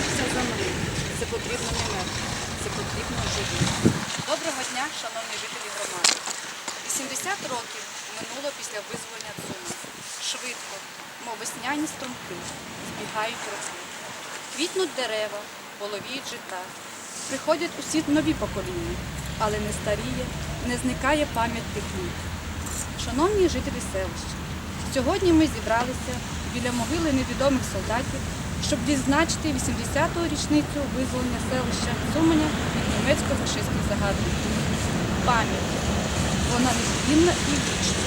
Серце замри. Це потрібно не. Це потрібно живі. Доброго дня, шановні жителі громади. 80 років минуло після визволення Цума. Швидко, мов весняні струмки, збігають роки. Квітнуть дерева, половіють жита. Приходять у світ нові покоління, але не старіє, не зникає пам'ять тих літ. Шановні жителі селища, сьогодні ми зібралися біля могили невідомих солдатів, щоб відзначити 80-ту річницю визволення селища Суманя від німецько-фашистських загарбників. Пам'ять. Вона незмінна і вічна.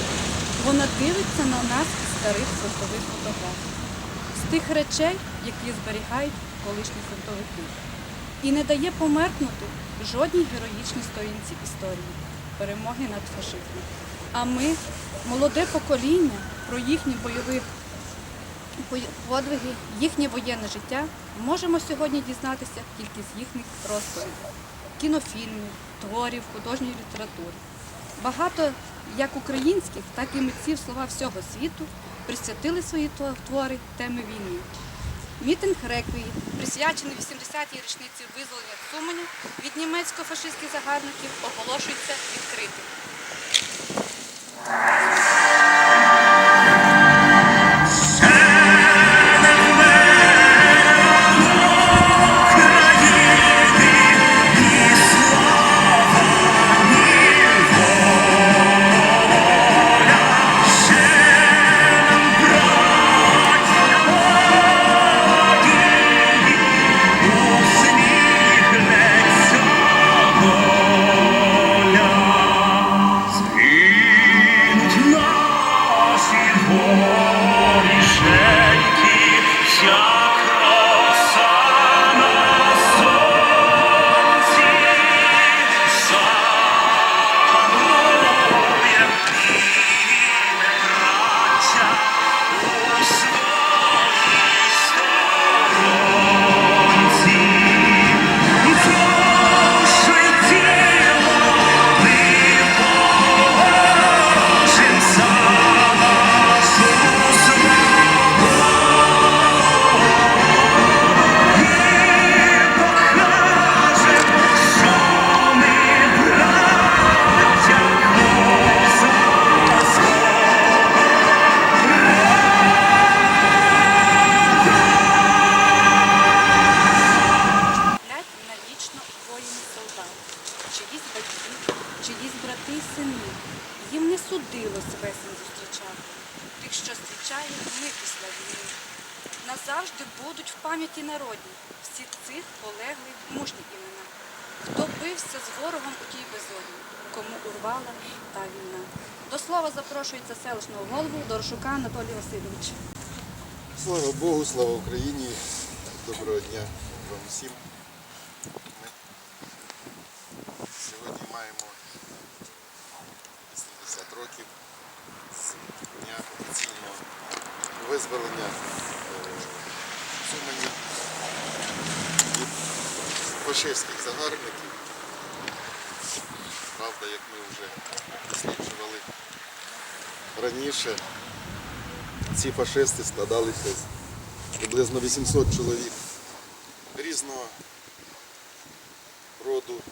Вона дивиться на нас із старих фронтових фотографій, з тих речей, які зберігають колишні фронтовики, і не дає померкнути жодній героїчній сторінці історії перемоги над фашизмом. А ми, молоде покоління, про їхні бойові бой- подвиги, їхнє воєнне життя можемо сьогодні дізнатися тільки з їхніх розповідей, кінофільмів, творів, художньої літератури. Багато як українських, так і митців слова всього світу присвятили свої твори темі війни. Мітинг реквії, присвячений 80-й річниці визволення Цуманя від німецько-фашистських загарбників, оголошується відкритим. Сини. Їм не судилось весень зустрічати, тих, що зустрічає ми після війни. Назавжди будуть в пам'яті народній всі цих полеглих мужні імена. Хто бився з ворогом у тій безодні, кому урвала та війна. До слова запрошується селищного голову Дорошука Анатолія Васильовича. Слава Богу, слава Україні. Доброго дня вам всім. Ми сьогодні маємо 80 років з дня офіційного визволення е, Сумані від фашистських загарбників. Правда, як ми вже досліджували раніше, ці фашисти складалися приблизно 800 чоловік різного роду е,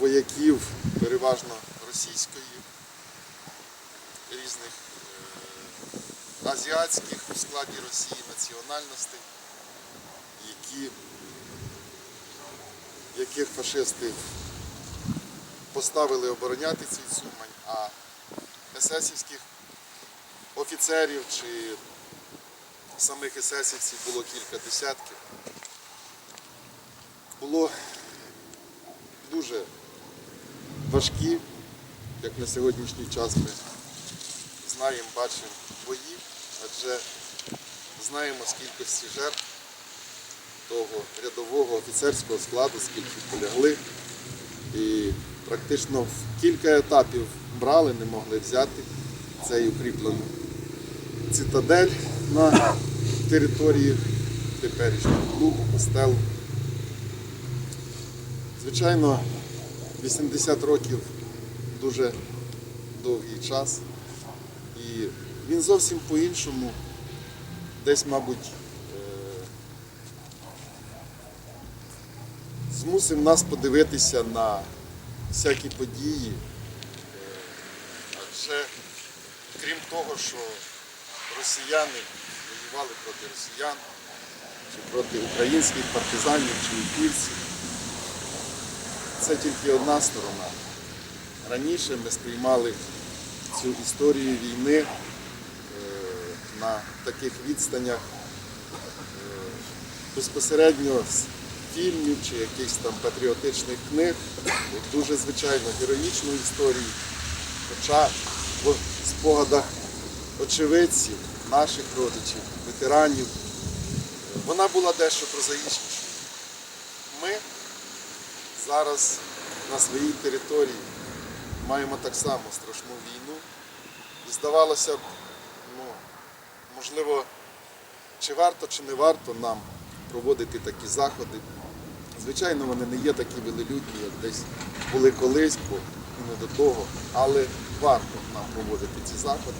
вояків, переважно російської, різних е, азіатських у складі Росії національностей, які, яких фашисти поставили обороняти цей Сумань, а есесівських офіцерів чи самих есесівців було кілька десятків. Було дуже важкі, як на сьогоднішній час ми знаємо, бачимо бої, адже знаємо з кількості жертв того рядового офіцерського складу, скільки полягли. І практично в кілька етапів брали, не могли взяти цей укріплений цитадель на території теперішнього клубу, костелу. Звичайно, 80 років дуже довгий час. І він зовсім по-іншому, десь, мабуть, е, змусив нас подивитися на всякі події. Е, Адже крім того, що росіяни воювали проти росіян, чи проти українських партизанів чи упільців, це тільки одна сторона. Раніше ми сприймали цю історію війни е, на таких відстанях е, безпосередньо з фільмів чи якихось там патріотичних книг, дуже звичайно героїчну історію. Хоча в спогадах очевидців, наших родичів, ветеранів, вона була дещо прозаїчнішою. Ми зараз на своїй території маємо так само страшну війну. І здавалося б, ну, можливо, чи варто, чи не варто нам проводити такі заходи. Звичайно, вони не є такі велелюдні, як десь були колись, бо не до того, але варто нам проводити ці заходи.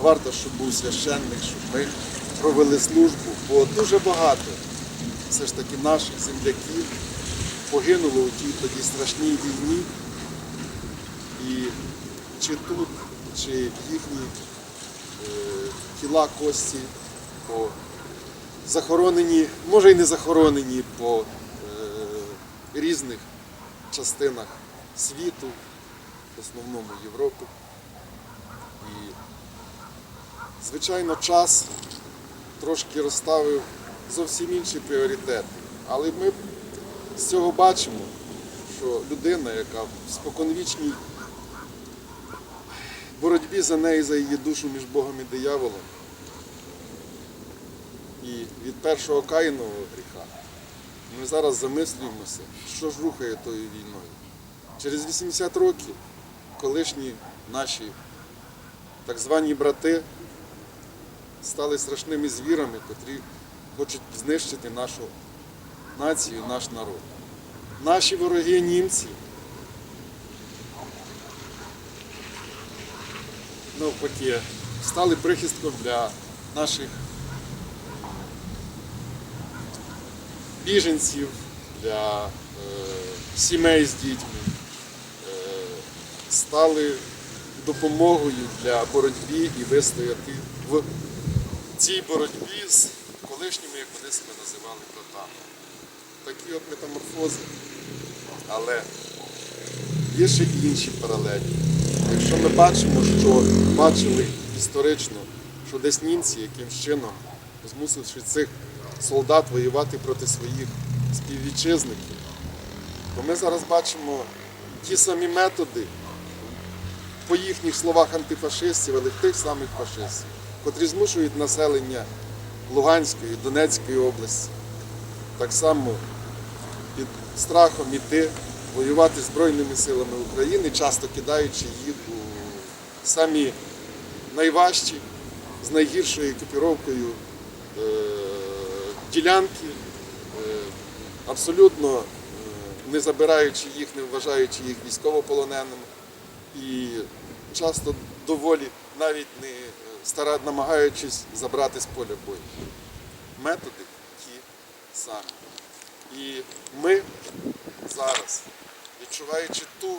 Варто, щоб був священник, щоб ми провели службу, бо дуже багато все ж таки наших земляків погинуло у тій тоді страшній війні. І чи тут, чи їхні е, тіла кості по захоронені, може і не захоронені по е, різних частинах світу, в основному Європи. І, звичайно, час трошки розставив зовсім інші пріоритети. Але ми з цього бачимо, що людина, яка в споконвічній боротьбі за неї, за її душу між Богом і дияволом, і від першого каїнового гріха, ми зараз замислюємося, що ж рухає тою війною. Через 80 років колишні наші так звані брати стали страшними звірами, котрі хочуть знищити нашу націю, наш народ. Наші вороги німці навпаки стали прихистком для наших біженців, для е, сімей з дітьми, е, стали допомогою для боротьби і вистояти в цій боротьбі з колишніми, як вони себе називали, братами. Такі от метаморфози. Але є ще інші паралелі. Якщо ми бачимо, що бачили історично, що десь німці якимсь чином, змусивши цих солдат воювати проти своїх співвітчизників, то ми зараз бачимо ті самі методи, по їхніх словах антифашистів, але тих самих фашистів, котрі змушують населення Луганської, Донецької області так само під страхом іти воювати Збройними силами України, часто кидаючи їх у самі найважчі, з найгіршою екіпіровкою е, ділянки, е, абсолютно е, не забираючи їх, не вважаючи їх військовополоненими і часто доволі навіть не стара, намагаючись забрати з поля бою. Методи ті самі. І ми зараз, відчуваючи ту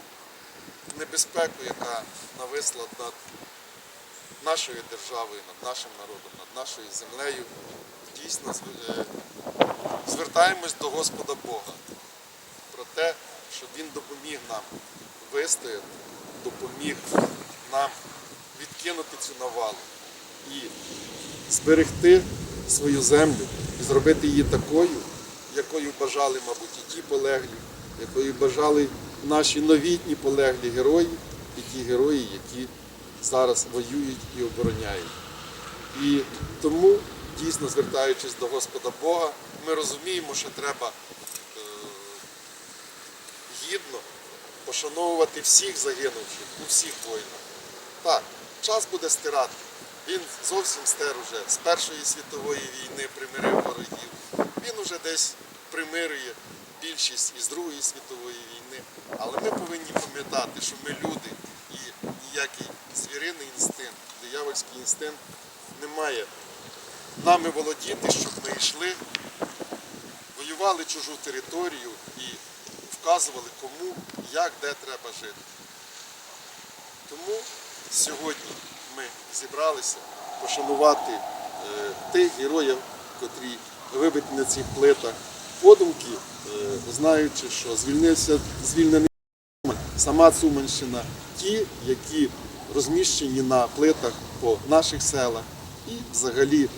небезпеку, яка нависла над нашою державою, над нашим народом, над нашою землею, дійсно е, звертаємось до Господа Бога про те, щоб Він допоміг нам вистояти, допоміг нам відкинути цю навалу і зберегти свою землю і зробити її такою, якою бажали, мабуть, і ті полеглі, якою бажали наші новітні полеглі герої і ті герої, які зараз воюють і обороняють. І тому, дійсно звертаючись до Господа Бога, ми розуміємо, що треба е, гідно пошановувати всіх загинувших, усіх воїнах. Так, час буде стирати. Він зовсім стер уже з Першої світової війни примирив ворогів. Він уже десь примирює більшість із Другої світової війни. Але ми повинні пам'ятати, що ми люди і ніякий звіриний інстинкт, диявольський інстинкт не має нами володіти, щоб ми йшли, воювали чужу територію і вказували кому, як, де треба жити. Тому сьогодні ми зібралися пошанувати е, тих героїв, котрі вибиті на цих плитах. Подумки, знаючи, що звільнився звільнений сама Цуманщина, ті, які розміщені на плитах по наших селах і взагалі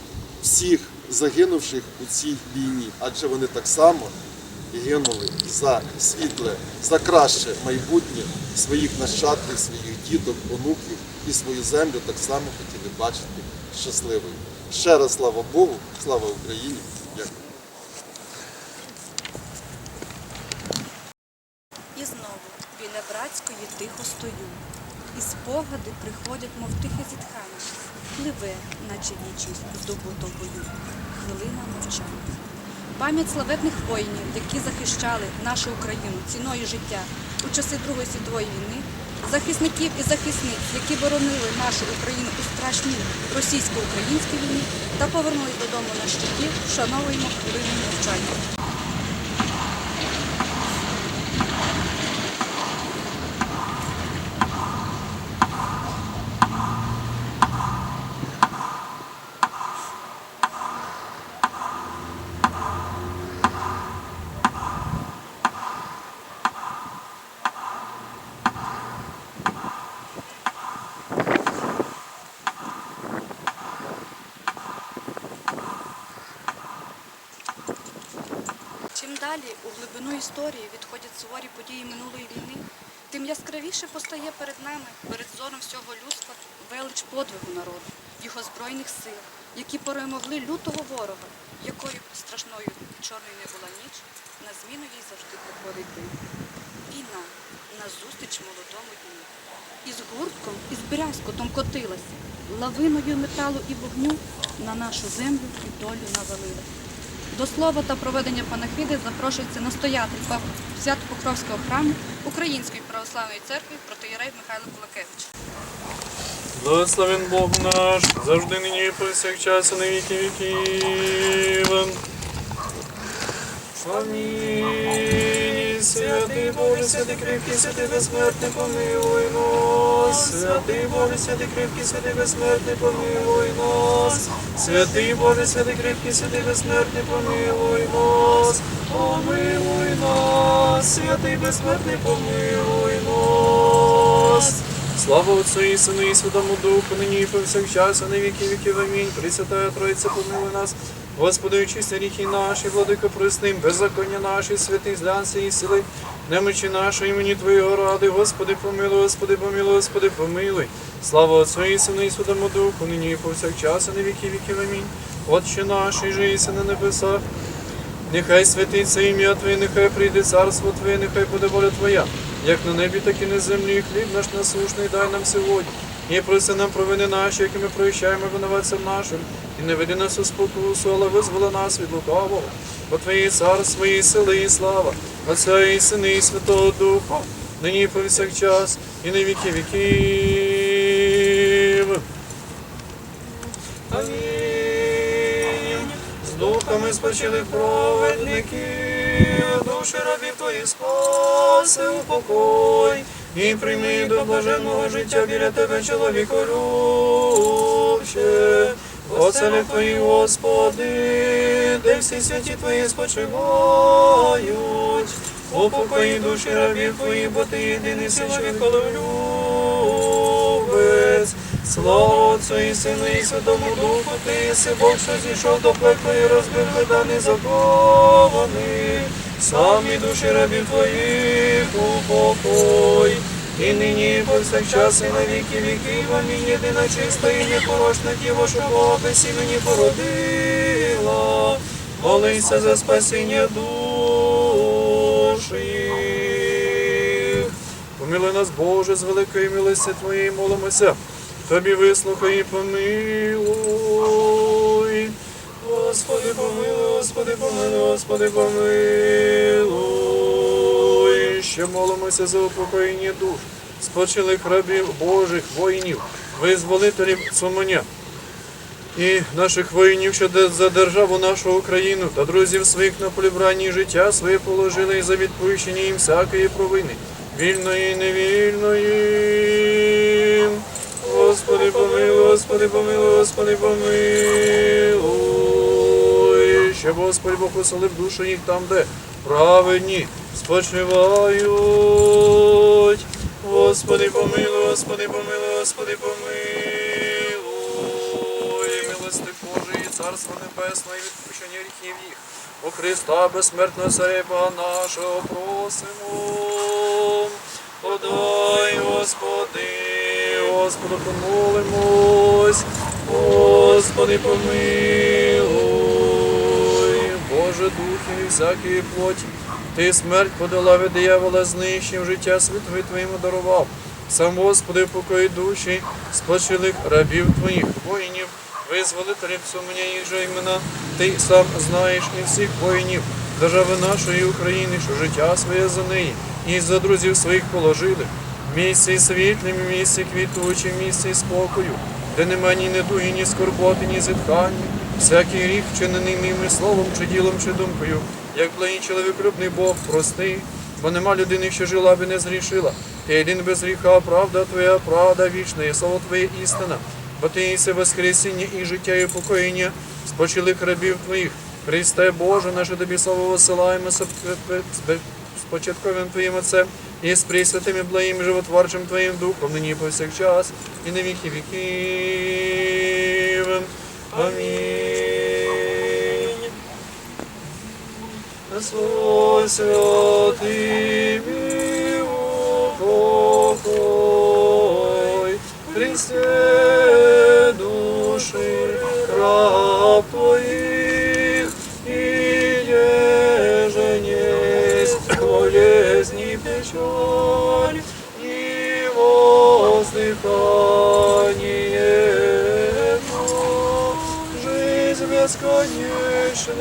всіх загинувших у цій війні, адже вони так само гинули за світле, за краще майбутнє своїх нащадків, своїх діток, онуків і свою землю так само хотіли бачити щасливою. Ще раз слава Богу, слава Україні! І знову біля братської тихо стою. І спогади приходять, мов тихе зітхання. Пливе, наче вічність в здобутому бою. Хвилина мовчання. Пам'ять славетних воїнів, які захищали нашу Україну ціною життя у часи Другої світової війни, захисників і захисниць, які боронили нашу Україну у страшній російсько-українській війні та повернулись додому на щиті, вшановуємо хвилиною мовчання. Далі у глибину історії відходять суворі події минулої війни, тим яскравіше постає перед нами, перед зором всього людства, велич подвигу народу, його збройних сил, які перемогли лютого ворога, якою страшною і чорною не була ніч, на зміну їй завжди приходить день. Війна назустріч молодому дню. Із гуртком, із брязкотом котилася, лавиною металу і вогню на нашу землю і долю навалилася. До слова та проведення панахиди запрошується настоятель Пав- Свято-Покровського храму Української православної церкви протиєрей Михайло Кулакевич. Благословен Бог наш, завжди нині і повсякчас, і на віки віків. Амінь. Святий Боже, святий кріпкий, святий безсмертний, помилуй нас. Святий Боже, святий кріпкий, святий безсмертний, помилуй нас. Святий Боже, святий кріпкий, святий безсмертний, помилуй нас. Помилуй нас, святий безсмертний, помилуй нас. Слава Отцу і Сину і Святому Духу, нині і повсякчас, і на віки віків. Амінь. Пресвятая Троїця, помилуй нас. Господи, очисти гріхи наші, владико простим, беззаконня наші, святий злянся і сили, немочі нашої, імені Твоєго ради, Господи, помилуй, Господи, помилуй, Господи, помилуй. Слава Отцу і Сину і Святому Духу, нині і повсякчас, і на віки віків. Амінь. Отче наш, і жиєси на небесах, Нехай святиться ім'я Твоє, нехай прийде царство Твоє, нехай буде воля Твоя, як на небі, так і на землі. Хліб наш насушний дай нам сьогодні. І проси нам провини наші, які ми прощаємо винуватцям нашим. І не веди нас у спокусу, але визволи нас від лукавого. Бо Твоє царство, і сили, і слава, Отця і Сини, і Святого Духа, нині і повсякчас, і на віки віків. З духами спочили праведники, душі рабів твоїх спаси у покой, і прийми до блаженного життя біля тебе, чоловіко любче. Оцелі твої, Господи, де всі святі твої спочивають. Упокої душі рабів твоїх, бо ти єдиний чоловік, коли любець. Слава Отцю і Сину і Святому Духу, ти єси Бог, що зійшов до пекла і розбив виданий закований. Самі душі рабів твоїх упокой. І нині, і повсякчас, і на віки віків, амінь, єдина чиста і непорочна діва, що Бога без імені породила. Молися за спасіння душі. Помилуй нас, Боже, з великої милості Твоєї молимося. Тобі вислухай і помилуй. Господи, помилуй, Господи, помилуй, Господи, помилуй. Ще молимося за упокоєння душ, спочилих рабів Божих воїнів, визволителів Суманя і наших воїнів, що за державу нашу Україну та друзів своїх на полібранні життя своє положили і за відпущення їм всякої провини, вільної і невільної. Господи помилуй, Господи помилуй, Господи помилуй, щоб Господь Бог уселив душу їх там, де праведні спочивають. Господи помилуй, Господи помилуй, Господи помилуй, милости Божої, Царство Небесне і відпущення гріхів їх. О Христа, безсмертного Царя нашого просимо. Подай, Господи, Господу помолимось, Господи помилуй, Боже Духи всякої плоті, Ти смерть подала від диявола, знищив життя світові Твоїм дарував. Сам Господи, покої душі, спочилих рабів Твоїх, воїнів, визволителів сумня їх же імена, Ти сам знаєш і всіх воїнів держави нашої України, що життя своє за неї, і за друзів своїх положили. Місці світлім, в місці квітучим, в місці спокою, де нема ні недуги, ні скорботи, ні зітхання, всякий гріх, вчинений ними словом, чи ділом, чи думкою, як благий чоловіколюбний Бог, прости, бо нема людини, що жила би не згрішила. Ти один без гріха, правда Твоя, правда вічна, і слово Твоє істина, бо Ти єси воскресіння і життя, і упокоєння спочилих рабів Твоїх. Христе Боже, наше тобі славу висилаємо з початковим Твоїм Отцем і з присвятим і благим животворчим Твоїм Духом, нині повсякчас, і на віки віків. Амінь. Слово святий мій упокой, Христе душі раб Твоих, и еже несть болезнь и печаль, и воздыхание, но жизнь бесконечная.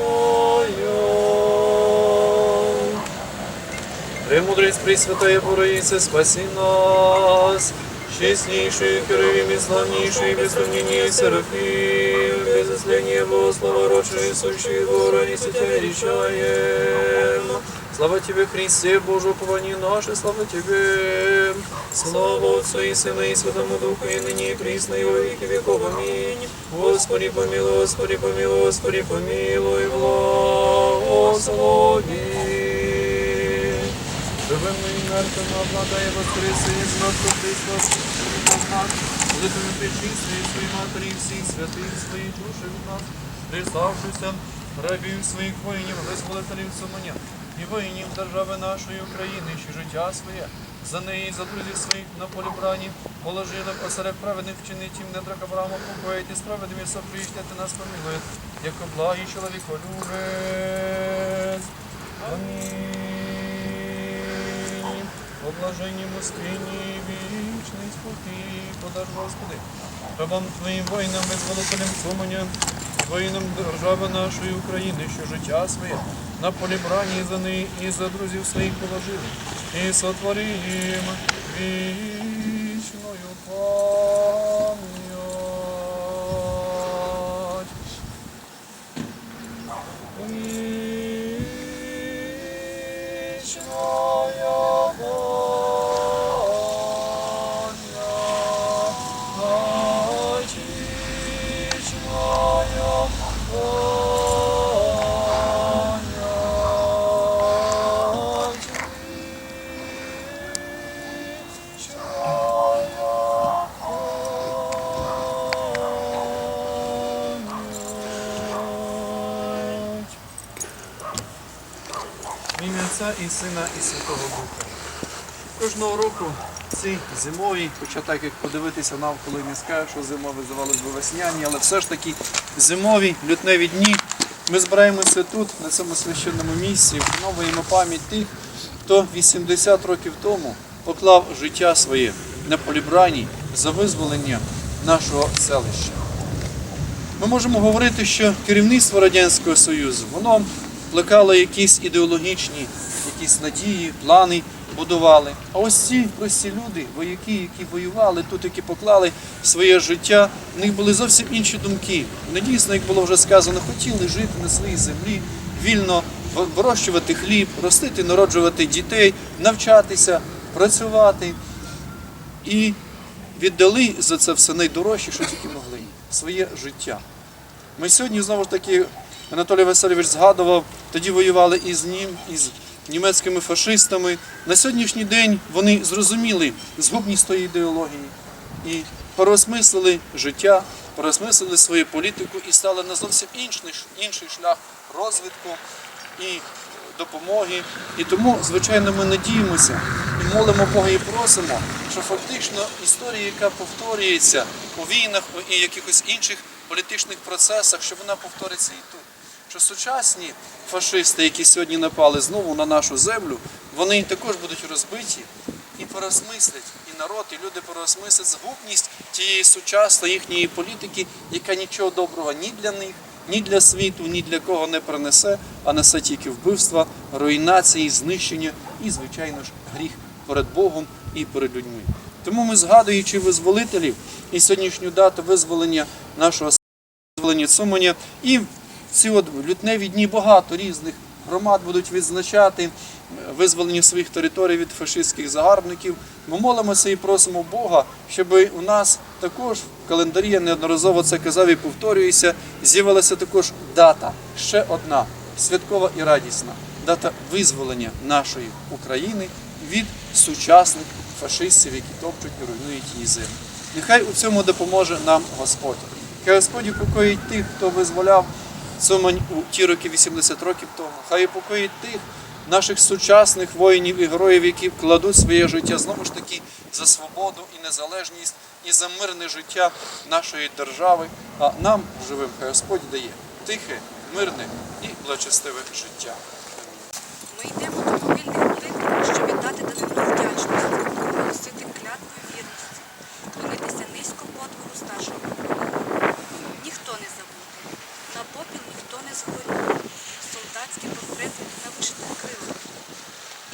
Премудрість Пресвятая Богородице, спаси нас, честнейший, керовим и славнейший, без сомнения Серафим, без изления Богослова, рочный, сущий Богородице, Тебя величаем. Слава Тебе, Христе, Боже, упование наше, слава Тебе. Слава Отцу и Сыну и Святому Духу, и ныне и присно, и во веки веков. Аминь. Господи, помилуй, Господи, помилуй, Господи, помилуй, благослови. Живим і мертвим обладає воскреси із мертвих Христос, нас, Литвим причистої своїй матері і всіх святих своїх душі від нас, приставшися рабів своїх воїнів, визволителів сумання, і воїнів держави нашої України, що життя своє, за неї і за друзів своїх на полі брані, положили посеред праведних вчинить їм недра Авраама покоїть і справедливі сопричняти нас помилує, як облагий чоловіколюбець. Амінь. О блаженнім вічний спокій подар Господи. Рабам Твоїм воїнам, визволителям Суманя, воїнам держави нашої України, що життя своє на полі брані за неї і за друзів своїх положили, і сотвори їм вічною пам'ять. Вічная Отця і Сина, і Святого Духа. Кожного року ці зимові, хоча так як подивитися навколо і не скажеш, що зима визивалась би весняні, але все ж таки зимові лютневі дні ми збираємося тут, на цьому священному місці, вшановуємо пам'ять тих, хто 80 років тому поклав життя своє на полібрані за визволення нашого селища. Ми можемо говорити, що керівництво Радянського Союзу воно плекало якісь ідеологічні, якісь надії, плани будували. А ось ці прості люди, вояки, які воювали тут, які поклали своє життя, в них були зовсім інші думки. Вони дійсно, як було вже сказано, хотіли жити на своїй землі, вільно вирощувати хліб, ростити, народжувати дітей, навчатися, працювати. І віддали за це все найдорожче, що тільки могли своє життя. Ми сьогодні знову ж таки, Анатолій Васильович згадував, тоді воювали із ним, із німецькими фашистами. На сьогоднішній день вони зрозуміли згубність тої ідеології і переосмислили життя, переосмислили свою політику і стали на зовсім інший, інший шлях розвитку і допомоги. І тому, звичайно, ми надіємося і молимо Бога і просимо, що фактично історія, яка повторюється у війнах і якихось інших політичних процесах, що вона повториться і тут. Що сучасні фашисти, які сьогодні напали знову на нашу землю, вони також будуть розбиті і переосмислять і народ, і люди переосмислять згубність тієї сучасної їхньої політики, яка нічого доброго ні для них, ні для світу, ні для кого не принесе, а несе тільки вбивства, руйнації, знищення і, звичайно ж, гріх перед Богом і перед людьми. Тому ми, згадуючи визволителів і сьогоднішню дату визволення нашого визволення Цуманя, і ці от лютневі дні багато різних громад будуть відзначати визволення своїх територій від фашистських загарбників. Ми молимося і просимо Бога, щоб у нас також в календарі я неодноразово це казав і повторююся, з'явилася також дата, ще одна святкова і радісна дата визволення нашої України від сучасних фашистів, які топчуть і руйнують її землю. Нехай у цьому допоможе нам Господь. Хай Господь упокоїть тих, хто визволяв Цумань у ті роки 80 років тому. Хай упокоїть тих наших сучасних воїнів і героїв, які кладуть своє життя знову ж таки за свободу і незалежність, і за мирне життя нашої держави. А нам живим хай Господь дає тихе, мирне і благочестиве життя. Ми йдемо до могильних плит, щоб віддати данину вдячності, оголосити клятву вірності, клонитися низько подвигу старшого покоління. Ніхто не забуде, на попіл ніхто не згорів, солдатські портрети на вишитих крилах.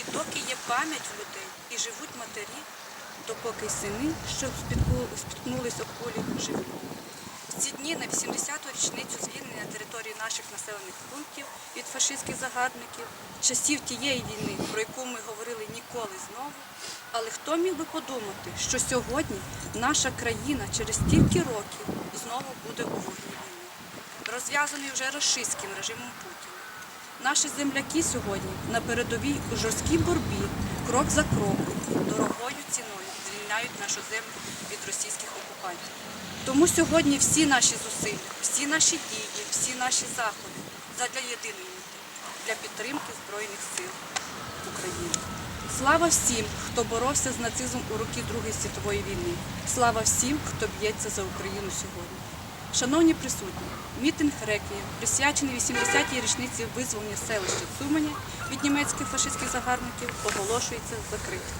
І доки є пам'ять в людей і живуть матері, допоки сини, що спітку- спіткнулись об кулі, живі. В ці дні на 80-ту річницю звільнення території наших населених пунктів від фашистських загарбників, часів тієї війни, про яку ми говорили ніколи знову. Але хто міг би подумати, що сьогодні наша країна через стільки років знову буде у вогні війни, розв'язаний вже російським режимом Путіна. Наші земляки сьогодні на передовій у жорсткій боротьбі, крок за кроком, дорогою ціною звільняють нашу землю від російських окупантів. Тому сьогодні всі наші зусилля, всі наші дії, всі наші заходи задля єдиної для підтримки Збройних сил України. Слава всім, хто боровся з нацизмом у роки Другої світової війни. Слава всім, хто б'ється за Україну сьогодні. Шановні присутні, мітинг Реквієм, присвячений 80-й річниці визволення селища Цумані від німецьких фашистських загарбників, оголошується закритим.